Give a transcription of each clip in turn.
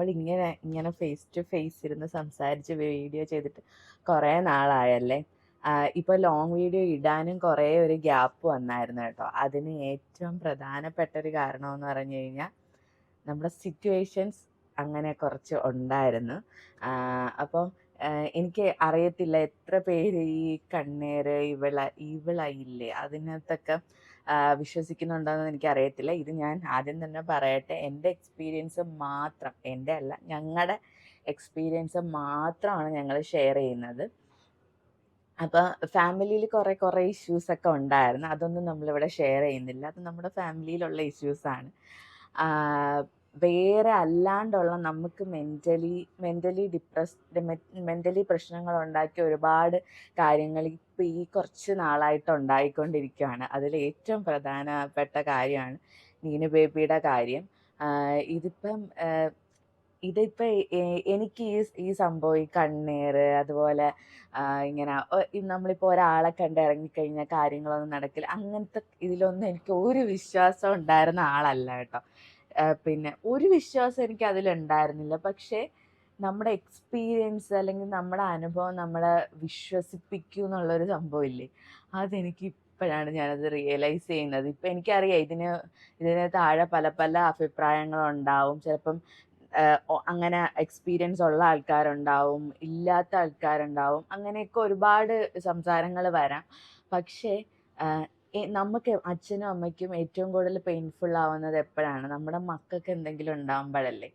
നമ്മൾ ഇങ്ങനെ ഇങ്ങനെ ഫേസ് ടു ഫേസ് ഇരുന്ന് സംസാരിച്ച് വീഡിയോ ചെയ്തിട്ട് കുറേ നാളായല്ലേ? ഇപ്പോൾ ലോങ് വീഡിയോ ഇടാനും കുറേ ഒരു ഗ്യാപ്പ് വന്നായിരുന്നു കേട്ടോ. അതിന് ഏറ്റവും പ്രധാനപ്പെട്ട ഒരു കാരണമെന്ന് പറഞ്ഞു കഴിഞ്ഞാൽ നമ്മുടെ സിറ്റുവേഷൻസ് അങ്ങനെ കുറച്ച് ഉണ്ടായിരുന്നു. അപ്പോൾ എനിക്ക് അറിയത്തില്ല എത്ര പേര് ഈ കണ്ണേര് ഇവള ഇവളായില്ലേ? അതിനകത്തൊക്കെ വിശ്വസിക്കുന്നുണ്ടോയെന്ന് എനിക്കറിയത്തില്ല. ഇത് ഞാൻ ആദ്യം തന്നെ പറയട്ടെ എന്റെ എക്സ്പീരിയൻസ് മാത്രം എന്റെ അല്ല ഞങ്ങളുടെ എക്സ്പീരിയൻസ് മാത്രമാണ് ഞങ്ങൾ ഷെയർ ചെയ്യുന്നത്. അപ്പോൾ ഫാമിലിയിൽ കുറേ കുറേ ഇഷ്യൂസൊക്കെ ഉണ്ടായിരുന്നു. അതൊന്നും നമ്മളിവിടെ ഷെയർ ചെയ്യുന്നില്ല. അത് നമ്മുടെ ഫാമിലിയിലുള്ള ഇഷ്യൂസാണ് വേറെ അല്ലാണ്ടുള്ള നമുക്ക് മെന്റലി മെന്റലി ഡിപ്രസ് മെന്റലി പ്രശ്നങ്ങൾ ഉണ്ടാക്കിയ ഒരുപാട് കാര്യങ്ങൾ ഇപ്പോൾ ഈ കുറച്ച് നാളായിട്ട് ഉണ്ടായിക്കൊണ്ടിരിക്കുകയാണ് അതിൽ ഏറ്റവും പ്രധാനപ്പെട്ട കാര്യമാണ് നീനു ബേബിയുടെ കാര്യം. ഇതിപ്പം ഇതിപ്പോൾ എനിക്ക് ഈ ഈ സംഭവം ഈ കണ്ണീര് അതുപോലെ ഇങ്ങനെ നമ്മളിപ്പോ നമ്മളിപ്പോൾ ഒരാളെ കണ്ട് ഇറങ്ങിക്കഴിഞ്ഞാൽ കാര്യങ്ങളൊന്നും നടക്കില്ല. അങ്ങനത്തെ ഇതിലൊന്നും എനിക്ക് ഒരു വിശ്വാസം ഉണ്ടായിരുന്ന ആളല്ല കേട്ടോ. പിന്നെ ഒരു വിശ്വാസം എനിക്ക് അതിലുണ്ടായിരുന്നില്ല. പക്ഷേ നമ്മുടെ എക്സ്പീരിയൻസ് അല്ലെങ്കിൽ നമ്മുടെ അനുഭവം നമ്മളെ വിശ്വസിപ്പിക്കൂ എന്നുള്ളൊരു സംഭവമില്ലേ? അതെനിക്ക് ഇപ്പോഴാണ് ഞാനത് റിയലൈസ് ചെയ്യുന്നത്. ഇപ്പം എനിക്കറിയാം ഇതിന് ഇതിന് താഴെ പല പല അഭിപ്രായങ്ങളുണ്ടാവും. ചിലപ്പം അങ്ങനെ എക്സ്പീരിയൻസ് ഉള്ള ആൾക്കാരുണ്ടാവും ഇല്ലാത്ത ആൾക്കാരുണ്ടാവും. അങ്ങനെയൊക്കെ ഒരുപാട് സംസാരങ്ങൾ വരാം. പക്ഷേ നമുക്ക് അച്ഛനും അമ്മയ്ക്കും ഏറ്റവും കൂടുതൽ പെയിൻഫുൾ ആവുന്നത് എപ്പോഴാണ്? നമ്മുടെ മക്കൾക്ക് എന്തെങ്കിലും ഉണ്ടാകുമ്പോഴല്ലേ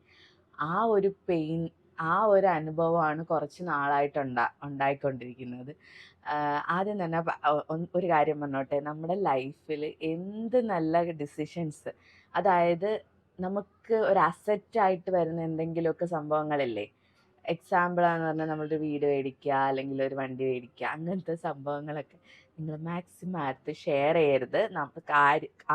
ആ ഒരു പെയിൻ ആ ഒരു അനുഭവമാണ് കുറച്ച് നാളായിട്ട് ഉണ്ടാ ഉണ്ടായിക്കൊണ്ടിരിക്കുന്നത്. ആദ്യം തന്നെ ഒരു കാര്യം പറഞ്ഞോട്ടെ. നമ്മുടെ ലൈഫിൽ എന്ത് നല്ല ഡിസിഷൻസ് അതായത് നമുക്ക് ഒരു അസറ്റായിട്ട് വരുന്ന എന്തെങ്കിലുമൊക്കെ സംഭവങ്ങളില്ലേ? എക്സാമ്പിൾ ആണെന്ന് പറഞ്ഞാൽ നമ്മളൊരു വീട് മേടിക്കുക അല്ലെങ്കിൽ ഒരു വണ്ടി മേടിക്കുക അങ്ങനത്തെ സംഭവങ്ങളൊക്കെ. നിങ്ങൾ മാക്സിമം ആർത്ത് ഷെയർ ചെയ്യരുത്. നമുക്ക്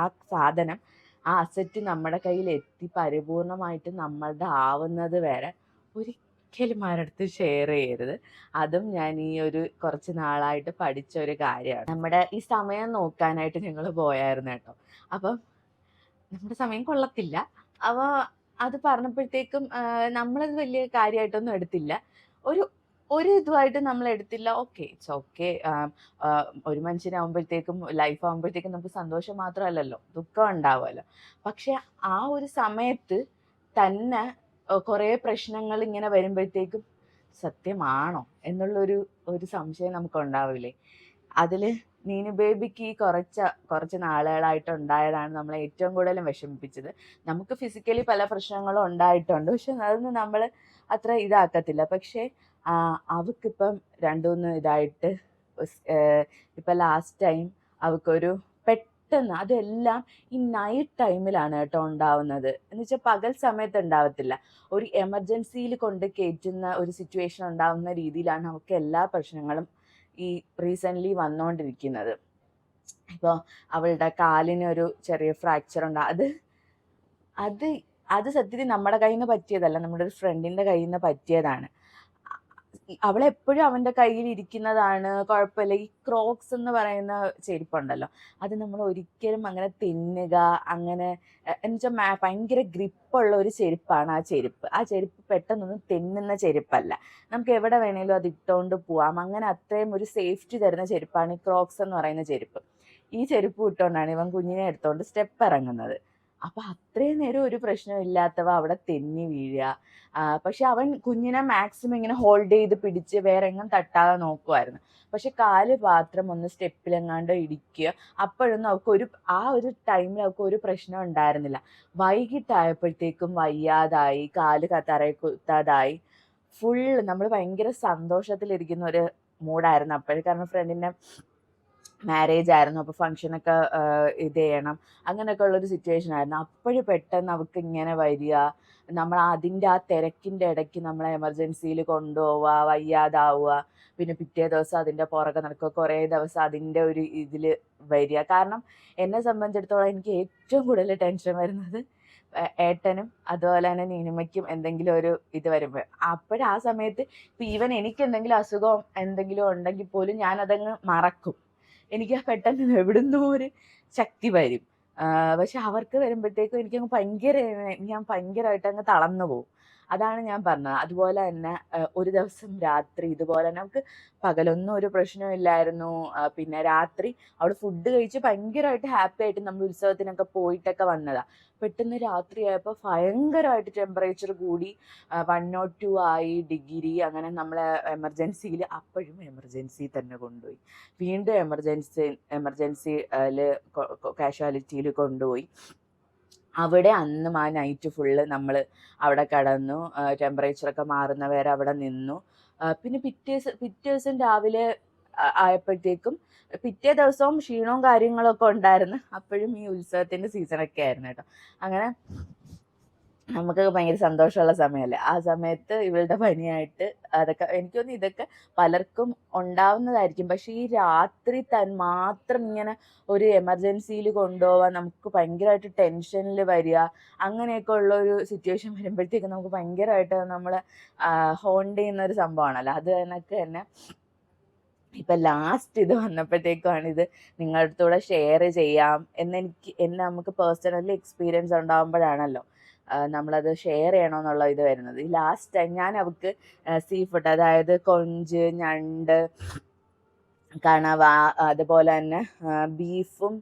ആ സാധനം ആ അസറ്റ് നമ്മുടെ കയ്യിൽ എത്തി പരിപൂർണമായിട്ട് നമ്മളുടെ ആവുന്നത് വരെ ഒരിക്കലും ആരടുത്ത് ഷെയർ ചെയ്യരുത്. അതും ഞാൻ ഈ ഒരു കുറച്ച് നാളായിട്ട് പഠിച്ച ഒരു കാര്യമാണ്. നമ്മുടെ ഈ സമയം നോക്കാനായിട്ട് ഞങ്ങൾ പോയായിരുന്നു കേട്ടോ. അപ്പം നമ്മുടെ സമയം കൊള്ളത്തില്ല. അപ്പോൾ അത് പറഞ്ഞപ്പോഴത്തേക്കും നമ്മളത് വലിയ കാര്യമായിട്ടൊന്നും എടുത്തില്ല. ഒരു ഒരു ഇതുമായിട്ട് നമ്മൾ എടുത്തില്ല. Okay it's okay. ഒരു മനുഷ്യനാകുമ്പോഴത്തേക്കും ലൈഫ് ആകുമ്പോഴത്തേക്കും നമുക്ക് സന്തോഷം മാത്രമല്ലല്ലോ. ദുഃഖം ഉണ്ടാവുമല്ലോ. പക്ഷെ ആ ഒരു സമയത്ത് തന്നെ കുറേ പ്രശ്നങ്ങൾ ഇങ്ങനെ വരുമ്പോഴത്തേക്കും സത്യമാണോ എന്നുള്ളൊരു ഒരു സംശയം നമുക്ക് ഉണ്ടാവില്ലേ അതിൽ നീനു ബേബിക്ക് ഈ കുറച്ച കുറച്ച് നാളുകളായിട്ട് ഉണ്ടായതാണ് നമ്മളെ ഏറ്റവും കൂടുതൽ വിഷമിപ്പിച്ചത്. നമുക്ക് ഫിസിക്കലി പല പ്രശ്നങ്ങളും ഉണ്ടായിട്ടുണ്ട്. പക്ഷെ അതൊന്നും നമ്മൾ അത്ര ഇതാക്കത്തില്ല. പക്ഷേ ആ, അവക്കിപ്പം രണ്ടുമൂന്ന് ഇതായിട്ട് ഇപ്പം ലാസ്റ്റ് ടൈം അവക്കൊരു പെട്ടെന്ന് അതെല്ലാം ഈ നൈറ്റ് ടൈമിലാണ് കേട്ടോ ഉണ്ടാവുന്നത്. എന്ന് വെച്ചാൽ പകൽ സമയത്ത് ഉണ്ടാവത്തില്ല. ഒരു എമർജൻസിയിൽ കൊണ്ട് കയറ്റുന്ന ഒരു സിറ്റുവേഷൻ ഉണ്ടാവുന്ന രീതിയിലാണ് അവൾക്ക് എല്ലാ പ്രശ്നങ്ങളും ഈ റീസെന്റ്ലി വന്നുകൊണ്ടിരിക്കുന്നത് ഇപ്പോൾ അവളുടെ കാലിന് ഒരു ചെറിയ ഫ്രാക്ചർ ഉണ്ട്. അത് അത് അത് സത്യത്തിൽ നമ്മുടെ കയ്യിൽ നിന്ന് പറ്റിയതല്ല. നമ്മുടെ ഒരു ഫ്രണ്ടിന്റെ കയ്യിൽ നിന്ന് പറ്റിയതാണ്. അവളെപ്പോഴും അവന്റെ കയ്യിൽ ഇരിക്കുന്നതാണ് കുഴപ്പമില്ല. ഈ ക്രോക്സ് എന്ന് പറയുന്ന ചെരുപ്പുണ്ടല്ലോ അത് നമ്മൾ ഒരിക്കലും അങ്ങനെ തിന്നുക അങ്ങനെ എന്നുവെച്ചാൽ ഭയങ്കര ഗ്രിപ്പുള്ള ഒരു ചെരുപ്പാണ് ആ ചെരുപ്പ്. ആ ചെരുപ്പ് പെട്ടെന്നൊന്നും തിന്നുന്ന ചെരുപ്പല്ല. നമുക്ക് എവിടെ വേണേലും അത് ഇട്ടുകൊണ്ട് പോവാം. അങ്ങനെ അത്രയും ഒരു സേഫ്റ്റി തരുന്ന ചെരുപ്പാണ് ഈ ക്രോക്സ് എന്ന് പറയുന്ന ചെരുപ്പ്. ഈ ചെരുപ്പ് ഇട്ടുകൊണ്ടാണ് ഇവൻ കുഞ്ഞിനെ എടുത്തുകൊണ്ട് സ്റ്റെപ്പ് ഇറങ്ങുന്നത്. അപ്പം അത്രയും നേരം ഒരു പ്രശ്നമില്ലാത്തവ അവിടെ തെന്നി വീഴുക. പക്ഷെ അവൻ കുഞ്ഞിനെ മാക്സിമം ഇങ്ങനെ ഹോൾഡ് ചെയ്ത് പിടിച്ച് വേറെ എങ്ങും തട്ടാതെ നോക്കുമായിരുന്നു പക്ഷെ കാൽ പാത്രം ഒന്ന് സ്റ്റെപ്പിലെങ്ങാണ്ട് ഇടിക്കുക അപ്പോഴൊന്നും അവൾക്ക് ഒരു ആ ഒരു ടൈമിൽ അവൾക്ക് ഒരു പ്രശ്നം ഉണ്ടായിരുന്നില്ല. വൈകിട്ടായപ്പോഴത്തേക്കും വയ്യാതായി കാൽ തറയിൽ കുത്താതായി. ഫുൾ നമ്മൾ ഭയങ്കര സന്തോഷത്തിലിരിക്കുന്ന ഒരു മൂഡായിരുന്നു അപ്പോഴും. കാരണം ഫ്രണ്ടിന്റെ മാരേജ് ആയിരുന്നു. അപ്പോൾ ഫങ്ഷനൊക്കെ ഇത് ചെയ്യണം. അങ്ങനെയൊക്കെ ഉള്ളൊരു സിറ്റുവേഷൻ ആയിരുന്നു. അപ്പോഴും പെട്ടെന്ന് അവൾക്ക് ഇങ്ങനെ വരിക. നമ്മൾ അതിന്റെ ആ തിരക്കിന്റെ ഇടയ്ക്ക് നമ്മളെ എമർജൻസിയിൽ കൊണ്ടുപോവുക വയ്യാതാവുക. പിന്നെ പിറ്റേ ദിവസം അതിന്റെ പുറകെ നടക്കുക. കുറേ ദിവസം അതിന്റെ ഒരു ഇതിൽ വരിക. കാരണം എന്നെ സംബന്ധിച്ചിടത്തോളം എനിക്ക് ഏറ്റവും കൂടുതൽ ടെൻഷൻ വരുന്നത് ഏട്ടനും അതുപോലെ തന്നെ നീനിമയ്ക്കും എന്തെങ്കിലും ഒരു ഇത് വരുമ്പോൾ. അപ്പോഴാ സമയത്ത് ഇപ്പം ഈവൻ എനിക്ക് എന്തെങ്കിലും അസുഖം എന്തെങ്കിലും ഉണ്ടെങ്കിൽ പോലും ഞാൻ അതങ്ങ് മറക്കും. എനിക്ക് പെട്ടെന്ന് എവിടുന്നോ ഒരു ശക്തി വരും. ആ, പക്ഷെ അവർക്ക് വരുമ്പോഴത്തേക്കും എനിക്കങ്ങ് ഭയങ്കര ഞാൻ ഭയങ്കരമായിട്ട് അങ്ങ് തളർന്നു പോകും. അതാണ് ഞാൻ പറഞ്ഞത്. അതുപോലെ തന്നെ ഒരു ദിവസം രാത്രി ഇതുപോലെ നമുക്ക് പകലൊന്നും ഒരു പ്രശ്നവും ഇല്ലായിരുന്നു. പിന്നെ രാത്രി അവിടെ ഫുഡ് കഴിച്ച് ഭയങ്കരമായിട്ട് ഹാപ്പി ആയിട്ട് നമ്മൾ ഉത്സവത്തിനൊക്കെ പോയിട്ടൊക്കെ വന്നതാ. പെട്ടെന്ന് രാത്രിയായപ്പോൾ ഭയങ്കരമായിട്ട് ടെമ്പറേച്ചർ കൂടി വൺ നോട്ട് ടു ആയി ഡിഗ്രി അങ്ങനെ നമ്മളെ എമർജൻസിയിൽ അപ്പോഴും എമർജൻസി തന്നെ കൊണ്ടുപോയി. വീണ്ടും എമർജൻസി എമർജൻസിയിൽ കാഷ്വാലിറ്റിയിൽ കൊണ്ടുപോയി. അവിടെ അന്നും ആ നൈറ്റ് ഫുള്ള് നമ്മൾ അവിടെ കടന്നു. ടെമ്പറേച്ചറൊക്കെ മാറുന്നവരെ അവിടെ നിന്നു. പിന്നെ പിറ്റേ പിറ്റേ ദിവസം രാവിലെ ആയപ്പോഴത്തേക്കും പിറ്റേ ദിവസവും ക്ഷീണവും കാര്യങ്ങളൊക്കെ ഉണ്ടായിരുന്നു. അപ്പോഴും ഈ ഉത്സവത്തിന്റെ സീസണൊക്കെ ആയിരുന്നു കേട്ടോ. അങ്ങനെ നമുക്ക് ഭയങ്കര സന്തോഷമുള്ള സമയമല്ലേ? ആ സമയത്ത് ഇവളുടെ പനിയായിട്ട് അതൊക്കെ എനിക്ക് തോന്നുന്നു ഇതൊക്കെ പലർക്കും ഉണ്ടാവുന്നതായിരിക്കും. പക്ഷെ ഈ രാത്രി തൻ മാത്രം ഇങ്ങനെ ഒരു എമർജൻസിയിൽ കൊണ്ടുപോവാൻ നമുക്ക് ഭയങ്കരമായിട്ട് ടെൻഷനിൽ വരിക അങ്ങനെയൊക്കെ ഉള്ള ഒരു സിറ്റുവേഷൻ വരുമ്പോഴത്തേക്ക് നമുക്ക് ഭയങ്കരമായിട്ട് നമ്മൾ ഹോണ്ട് ചെയ്യുന്ന ഒരു സംഭവമാണല്ലോ. അത് കണക്ക് തന്നെ ഇപ്പം ലാസ്റ്റ് ഇത് വന്നപ്പോഴത്തേക്കുമാണ് ഇത് നിങ്ങളുടെ കൂടെ ഷെയർ ചെയ്യാം. എന്നെനിക്ക് എന്നെ നമുക്ക് പേഴ്സണലി എക്സ്പീരിയൻസ് ഉണ്ടാകുമ്പോഴാണല്ലോ നമ്മളത് ഷെയർ ചെയ്യണമെന്നുള്ള ഇത് വരുന്നത്. ഈ ലാസ്റ്റ് ടൈം ഞാൻ അവൾക്ക് സീ ഫുഡ് അതായത് കൊഞ്ച് ഞണ്ട് കണവ അതുപോലെ തന്നെ ബീഫും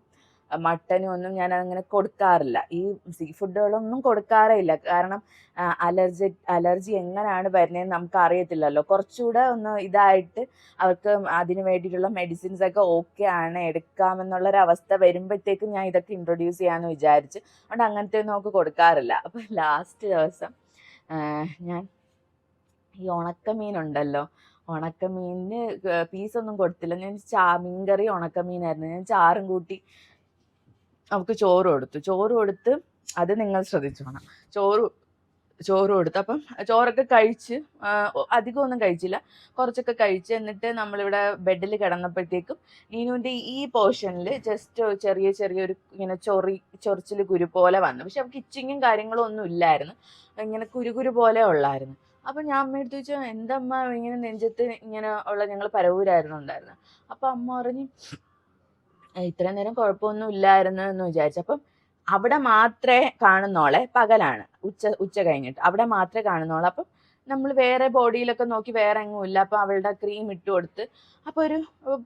മട്ടനും ഒന്നും ഞാൻ അങ്ങനെ കൊടുക്കാറില്ല. ഈ സീ ഫുഡുകളൊന്നും കൊടുക്കാറേ ഇല്ല. കാരണം അലർജി അലർജി എങ്ങനെയാണ് വരുന്നതെന്ന് നമുക്ക് അറിയത്തില്ലല്ലോ കുറച്ചുകൂടെ ഒന്ന് ഇതായിട്ട് അവർക്ക് അതിനു വേണ്ടിയിട്ടുള്ള മെഡിസിൻസ് ഒക്കെ ഓക്കെ ആണ് എടുക്കാമെന്നുള്ളൊരവസ്ഥ വരുമ്പോഴത്തേക്കും ഞാൻ ഇതൊക്കെ ഇൻട്രൊഡ്യൂസ് ചെയ്യാമെന്ന് വിചാരിച്ച്. അതുകൊണ്ട് അങ്ങനത്തെ ഒന്നും നമുക്ക് കൊടുക്കാറില്ല. അപ്പം ലാസ്റ്റ് ദിവസം ഞാൻ ഈ ഉണക്കമീനുണ്ടല്ലോ. ഉണക്കമീനിന് പീസൊന്നും കൊടുത്തില്ല. ഞാൻ ചാ മീൻകറി ഉണക്കമീനായിരുന്നു. ഞാൻ ചാറും കൂട്ടി അവൾക്ക് ചോറ് കൊടുത്തു. ചോറ് കൊടുത്ത് അത് നിങ്ങൾ ശ്രദ്ധിച്ചോണം ചോറ് ചോറ് കൊടുത്തു. അപ്പം ചോറൊക്കെ കഴിച്ച് അധികമൊന്നും കഴിച്ചില്ല. കുറച്ചൊക്കെ കഴിച്ച് എന്നിട്ട് നമ്മളിവിടെ ബെഡിൽ കിടന്നപ്പോഴത്തേക്കും നീനുവിന്റെ ഈ പോർഷനിൽ ജസ്റ്റ് ചെറിയ ചെറിയൊരു ഇങ്ങനെ ചൊറി ചൊറിച്ചിൽ കുരു പോലെ വന്നു. പക്ഷെ അവൾക്ക് ഇച്ചിങ്ങും കാര്യങ്ങളും ഒന്നും ഇല്ലായിരുന്നു. ഇങ്ങനെ കുരുകുരു പോലെ ഉള്ളായിരുന്നു. അപ്പം ഞാൻ അമ്മ എടുത്ത് ചോദിച്ചു എന്തമ്മ ഇങ്ങനെ നെഞ്ചത്ത് ഇങ്ങനെ ഉള്ള ഞങ്ങൾ പരവൂരായിരുന്നു ഉണ്ടായിരുന്നത് അപ്പം അമ്മ പറഞ്ഞു "ഏ, ഇത്രയും നേരം കുഴപ്പമൊന്നും ഇല്ലായിരുന്നു എന്ന് വിചാരിച്ചു. അപ്പം അവിടെ മാത്രമേ കാണുന്നോളെ പകലാണ്. ഉച്ച ഉച്ച കഴിഞ്ഞിട്ട്. അവിടെ മാത്രമേ കാണുന്നോളെ. അപ്പം നമ്മൾ വേറെ ബോഡിയിലൊക്കെ നോക്കി വേറെ എങ്ങും ഇല്ല. അപ്പം അവളുടെ ക്രീം ഇട്ട് കൊടുത്ത് അപ്പോൾ ഒരു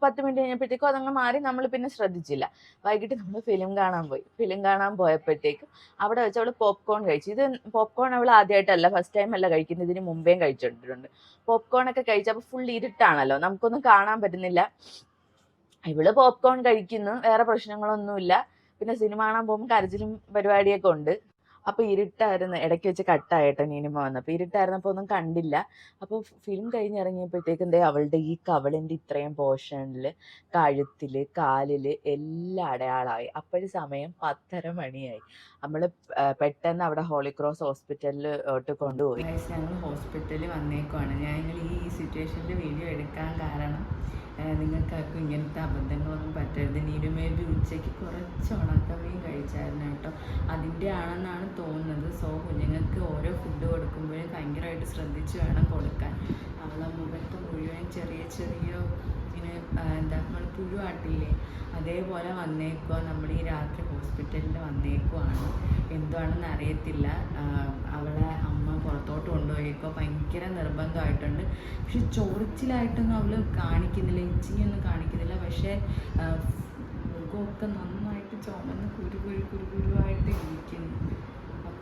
പത്ത് മിനിറ്റ് കഴിഞ്ഞപ്പോഴത്തേക്കും അതങ്ങ് മാറി നമ്മൾ പിന്നെ ശ്രദ്ധിച്ചില്ല. വൈകിട്ട് നമ്മൾ ഫിലിം കാണാൻ പോയി. ഫിലിം കാണാൻ പോയപ്പോഴത്തേക്കും അവിടെ വെച്ച് അവൾ പോപ്കോൺ കഴിച്ചു. ഇത് പോപ്കോൺ അവൾ ആദ്യമായിട്ടല്ല ഫസ്റ്റ് ടൈം അല്ല കഴിക്കുന്നത്. ഇതിന് മുമ്പേയും കഴിച്ചിട്ടുണ്ട്. പോപ്കോൺ ഒക്കെ കഴിച്ചപ്പോൾ ഫുൾ ഇരുട്ടാണല്ലോ. നമുക്കൊന്നും കാണാൻ പറ്റുന്നില്ല. ഇവൾ പോപ്കോൺ കഴിക്കുന്നു വേറെ പ്രശ്നങ്ങളൊന്നുമില്ല. പിന്നെ സിനിമ കാണാൻ പോകുമ്പോൾ കരച്ചിലും പരിപാടിയൊക്കെ ഉണ്ട്. അപ്പോൾ ഇരുട്ടായിരുന്നു. ഇടയ്ക്ക് വെച്ച് കട്ടായിട്ട് നീനിമ വന്നപ്പോൾ ഇരുട്ടായിരുന്നപ്പോൾ ഒന്നും കണ്ടില്ല. അപ്പോൾ ഫിലിം കഴിഞ്ഞിറങ്ങിയപ്പോഴത്തേക്കും എന്തേ അവളുടെ ഈ കവളിന്റെ ഇത്രയും പോർഷനിൽ കഴുത്തിൽ കാലിൽ എല്ലാം അടയാളമായി. അപ്പോഴും സമയം പത്തര മണിയായി. നമ്മൾ പെട്ടെന്ന് അവിടെ ഹോളിക്രോസ് ഹോസ്പിറ്റലിലോട്ട് കൊണ്ടുപോയി. ഞങ്ങൾ ഹോസ്പിറ്റലിൽ വന്നേക്കുവാണ്. ഞങ്ങൾ ഈ സിറ്റുവേഷനിൽ വീഡിയോ എടുക്കാൻ കാരണം നിങ്ങൾക്കാർക്കും ഇങ്ങനത്തെ അബദ്ധങ്ങളൊന്നും പറ്റരുത്. നീരുമേബി ഉച്ചയ്ക്ക് കുറച്ച് ഉണക്കമീൻ കഴിച്ചായിരുന്നു കേട്ടോ. അതിന്റെ ആണെന്നാണ് തോന്നുന്നത്. സോ കുഞ്ഞുങ്ങൾക്ക് ഓരോ ഫുഡ് കൊടുക്കുമ്പോഴും ഭയങ്കരമായിട്ട് ശ്രദ്ധിച്ച് വേണം കൊടുക്കാൻ. അവളെ മുഖത്ത് മുഴുവൻ ചെറിയ ചെറിയ ഇങ്ങനെ എന്താ നമ്മൾ പുഴുവാട്ടില്ലേ അതേപോലെ വന്നേക്കുക നമ്മൾ ഈ രാത്രി ഹോസ്പിറ്റലിൽ വന്നേക്കുവാണ്. എന്തുവാണെന്ന് അറിയത്തില്ല. അവളെ അമ്മ പുറത്തോട്ട് കൊണ്ടുപോയേക്കോ ഭയങ്കര നിർബന്ധമായിട്ടുണ്ട്. പക്ഷെ ചൊറിച്ചിലായിട്ടൊന്നും അവൾ കാണിക്കുന്നില്ല. ഇച്ചിങ്ങൊന്നും കാണിക്കുന്നില്ല. പക്ഷേ മുഖമൊക്കെ നന്നായിട്ട് ചുമന്ന് കുരു കുരു കുരു കുരുവായിട്ട് ഇരിക്കുന്നു.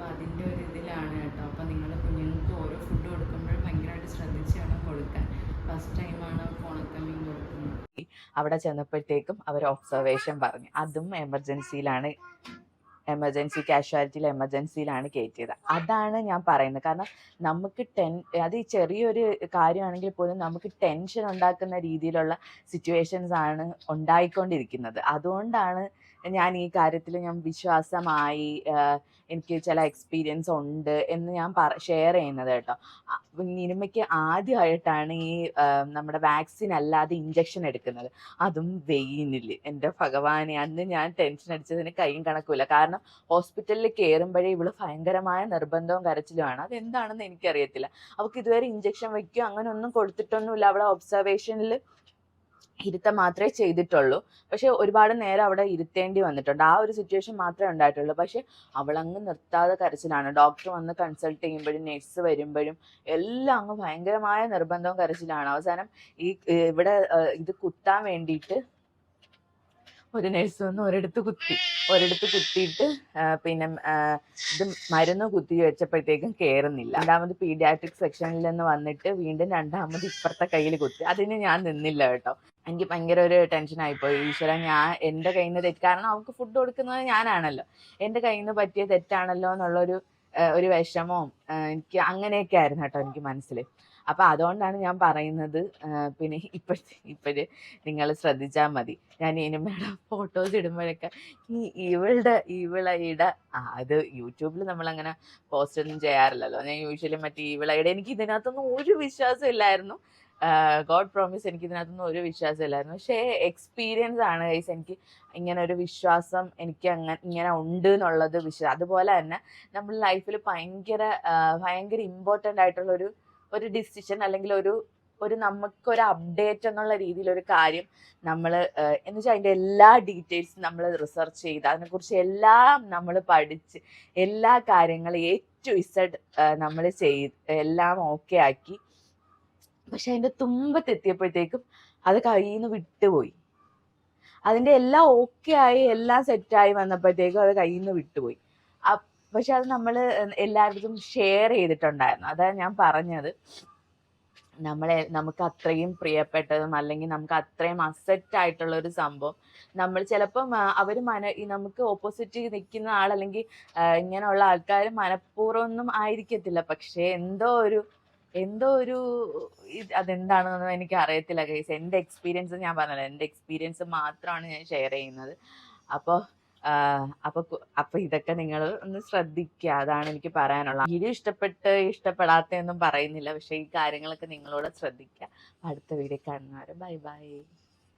അപ്പോൾ അതിന്റെ ഒരു ഇതിലാണ് കേട്ടോ. അപ്പോൾ നിങ്ങൾ കുഞ്ഞുങ്ങൾക്ക് ഓരോ ഫുഡ് കൊടുക്കുമ്പോഴും ഭയങ്കരമായിട്ട് ശ്രദ്ധിച്ച് വേണം കൊടുക്കാൻ ഫസ്റ്റ് ടൈമാണ് ഉണക്കമീൻ കൊടുക്കുന്നത്. അവിടെ ചെന്നപ്പോഴത്തേക്കും അവർ ഒബ്സർവേഷൻ പറഞ്ഞു. അതും എമർജൻസിയിലാണ് എമർജൻസി കാഷ്വാലിറ്റിയിൽ എമർജൻസിയിലാണ് കയറ്റിയത്. അതാണ് ഞാൻ പറയുന്നത്. കാരണം നമുക്ക് ടെൻ അത് ഈ ചെറിയൊരു കാര്യമാണെങ്കിൽ പോലും നമുക്ക് ടെൻഷൻ ഉണ്ടാക്കുന്ന രീതിയിലുള്ള സിറ്റുവേഷൻസ് ആണ് ഉണ്ടായിക്കൊണ്ടിരിക്കുന്നത്. അതുകൊണ്ടാണ് ഞാൻ ഈ കാര്യത്തിൽ ഞാൻ വിശ്വാസമായി എനിക്ക് ചില എക്സ്പീരിയൻസ് ഉണ്ട് എന്ന് ഞാൻ ഷെയർ ചെയ്യുന്നത് കേട്ടോ. നിനിമയ്ക്ക് ആദ്യമായിട്ടാണ് ഈ നമ്മുടെ വാക്സിൻ അല്ലാതെ ഇഞ്ചക്ഷൻ എടുക്കുന്നത്. അതും വെയിനിൽ എന്റെ ഭഗവാനെ അന്ന് ഞാൻ ടെൻഷൻ അടിച്ചതിന് കൈയും കണക്കുമില്ല. കാരണം ഹോസ്പിറ്റലിൽ കയറുമ്പോഴേ ഇവൾ ഭയങ്കരമായ നിർബന്ധവും കരച്ചിലുമാണ്. അതെന്താണെന്ന് എനിക്കറിയത്തില്ല. അവൾക്ക് ഇതുവരെ ഇഞ്ചക്ഷൻ വയ്ക്കുകയോ അങ്ങനെ ഒന്നും കൊടുത്തിട്ടൊന്നുമില്ല. അവളെ ഒബ്സർവേഷനിൽ ഇരുത്തം മാത്രമേ ചെയ്തിട്ടുള്ളൂ. പക്ഷെ ഒരുപാട് നേരം അവിടെ ഇരുത്തേണ്ടി വന്നിട്ടുണ്ട്. ആ ഒരു സിറ്റുവേഷൻ മാത്രമേ ഉണ്ടായിട്ടുള്ളൂ. പക്ഷെ അവളങ്ങ് നിർത്താതെ കരച്ചിലാണ്. ഡോക്ടർ വന്ന് കൺസൾട്ട് ചെയ്യുമ്പോഴും നേഴ്സ് വരുമ്പോഴും എല്ലാം അങ്ങ് ഭയങ്കരമായ നിർബന്ധവും കരച്ചിലാണ്. അവസാനം ഈ ഇവിടെ ഇത് കുത്താൻ വേണ്ടിയിട്ട് ഒരു നഴ്സ് വന്ന് ഒരിടത്ത് കുത്തി. ഒരിടത്ത് കുത്തിയിട്ട് പിന്നെ ഇത് മരുന്ന് കുത്തി വെച്ചപ്പോഴത്തേക്കും കയറുന്നില്ല രണ്ടാമത് പീഡിയാട്രിക് സെക്ഷനിൽ നിന്ന് വന്നിട്ട് വീണ്ടും രണ്ടാമത് ഇപ്പുറത്തെ കയ്യിൽ കുത്തി. അതിന് ഞാൻ നിന്നില്ല കേട്ടോ. എനിക്ക് ഭയങ്കര ഒരു ടെൻഷൻ ആയിപ്പോയി. ഈശ്വര ഞാൻ എന്റെ കയ്യിൽ നിന്ന് തെറ്റ് കാരണം അവൾക്ക് ഫുഡ് കൊടുക്കുന്നത് ഞാനാണല്ലോ. എന്റെ കയ്യിൽ നിന്ന് പറ്റിയ തെറ്റാണല്ലോ എന്നുള്ളൊരു ഒരു വിഷമവും എനിക്ക് അങ്ങനെയൊക്കെ ആയിരുന്നു കേട്ടോ എനിക്ക് മനസ്സിൽ അപ്പൊ അതുകൊണ്ടാണ് ഞാൻ പറയുന്നത് പിന്നെ ഇപ്പോഴത്തെ ഇപ്പോഴ് നിങ്ങൾ ശ്രദ്ധിച്ചാൽ മതി. ഞാൻ ഇനിമയുടെ ഫോട്ടോസ് ഇടുമ്പോഴൊക്കെ ഈ ഇവളുടെ ഇവളയുടെ അത് യൂട്യൂബിൽ നമ്മൾ അങ്ങനെ പോസ്റ്റ് ഒന്നും ചെയ്യാറില്ലല്ലോ. ഞാൻ യൂഷ്വലി മറ്റേ ഇവളയുടെ എനിക്ക് ഇതിനകത്തൊന്നും ഒരു വിശ്വാസം ഇല്ലായിരുന്നു. ഗോഡ് പ്രോമിസ് എനിക്ക് ഇതിനകത്തൊന്നും ഒരു വിശ്വാസം ഇല്ലായിരുന്നു. പക്ഷേ എക്സ്പീരിയൻസ് ആണ് ഗൈസ് എനിക്ക് ഇങ്ങനെ ഒരു വിശ്വാസം എനിക്ക് അങ്ങനെ ഇങ്ങനെ ഉണ്ട് എന്നുള്ളത് വിശ്വാസം അതുപോലെ തന്നെ നമ്മൾ ലൈഫിൽ ഭയങ്കര ഭയങ്കര ഇമ്പോർട്ടന്റ് ആയിട്ടുള്ള ഒരു ഡിസിഷൻ അല്ലെങ്കിൽ ഒരു ഒരു നമുക്കൊരു അപ്ഡേറ്റ് എന്നുള്ള രീതിയിൽ ഒരു കാര്യം നമ്മൾ എന്ന് വെച്ചാൽ അതിന്റെ എല്ലാ ഡീറ്റെയിൽസും നമ്മൾ റിസർച്ച് ചെയ്ത് അതിനെക്കുറിച്ച് എല്ലാം നമ്മൾ പഠിച്ച് എല്ലാ കാര്യങ്ങളും എ ടു ഇസഡ് നമ്മൾ ചെയ്ത് എല്ലാം ഓക്കെ ആക്കി. പക്ഷെ അതിന്റെ തുമ്പത്തെത്തിയപ്പോഴത്തേക്കും അത് കയ്യിൽ നിന്ന് വിട്ടുപോയി. അതിന്റെ എല്ലാം ഓക്കെ ആയി എല്ലാം സെറ്റായി വന്നപ്പോഴത്തേക്കും അത് കയ്യിൽ നിന്ന് വിട്ടുപോയി പക്ഷെ അത് നമ്മൾ എല്ലാവരും ഷെയർ ചെയ്തിട്ടുണ്ടായിരുന്നു. അതാണ് ഞാൻ പറഞ്ഞത്. നമ്മളെ നമുക്ക് അത്രയും പ്രിയപ്പെട്ടതും അല്ലെങ്കിൽ നമുക്ക് അത്രയും അസെറ്റ് ആയിട്ടുള്ള ഒരു സംഭവം നമ്മൾ ചിലപ്പം അവർ മന നമുക്ക് ഓപ്പോസിറ്റ് നിൽക്കുന്ന ആൾ അല്ലെങ്കിൽ ഇങ്ങനെയുള്ള ആൾക്കാർ മനഃപൂർവം ഒന്നും ആയിരിക്കത്തില്ല. പക്ഷേ എന്തോ ഒരു എന്തോ ഒരു അതെന്താണെന്നൊന്നും എനിക്ക് അറിയത്തില്ല കേസ് എന്റെ എക്സ്പീരിയൻസ് ഞാൻ പറഞ്ഞല്ലോ. എന്റെ എക്സ്പീരിയൻസ് മാത്രമാണ് ഞാൻ ഷെയർ ചെയ്യുന്നത്. അപ്പോൾ അപ്പോൾ അപ്പൊ ഇതൊക്കെ നിങ്ങൾ ഒന്ന് ശ്രദ്ധിക്കുക അതാണ് എനിക്ക് പറയാനുള്ളത് വീഡിയോ ഇഷ്ടപ്പെട്ട് ഇഷ്ടപ്പെടാത്തതൊന്നും പറയുന്നില്ല. പക്ഷെ ഈ കാര്യങ്ങളൊക്കെ നിങ്ങളോട് ശ്രദ്ധിക്കുക അടുത്ത വീഡിയോ കാണുന്നവരെ ബൈ ബൈ.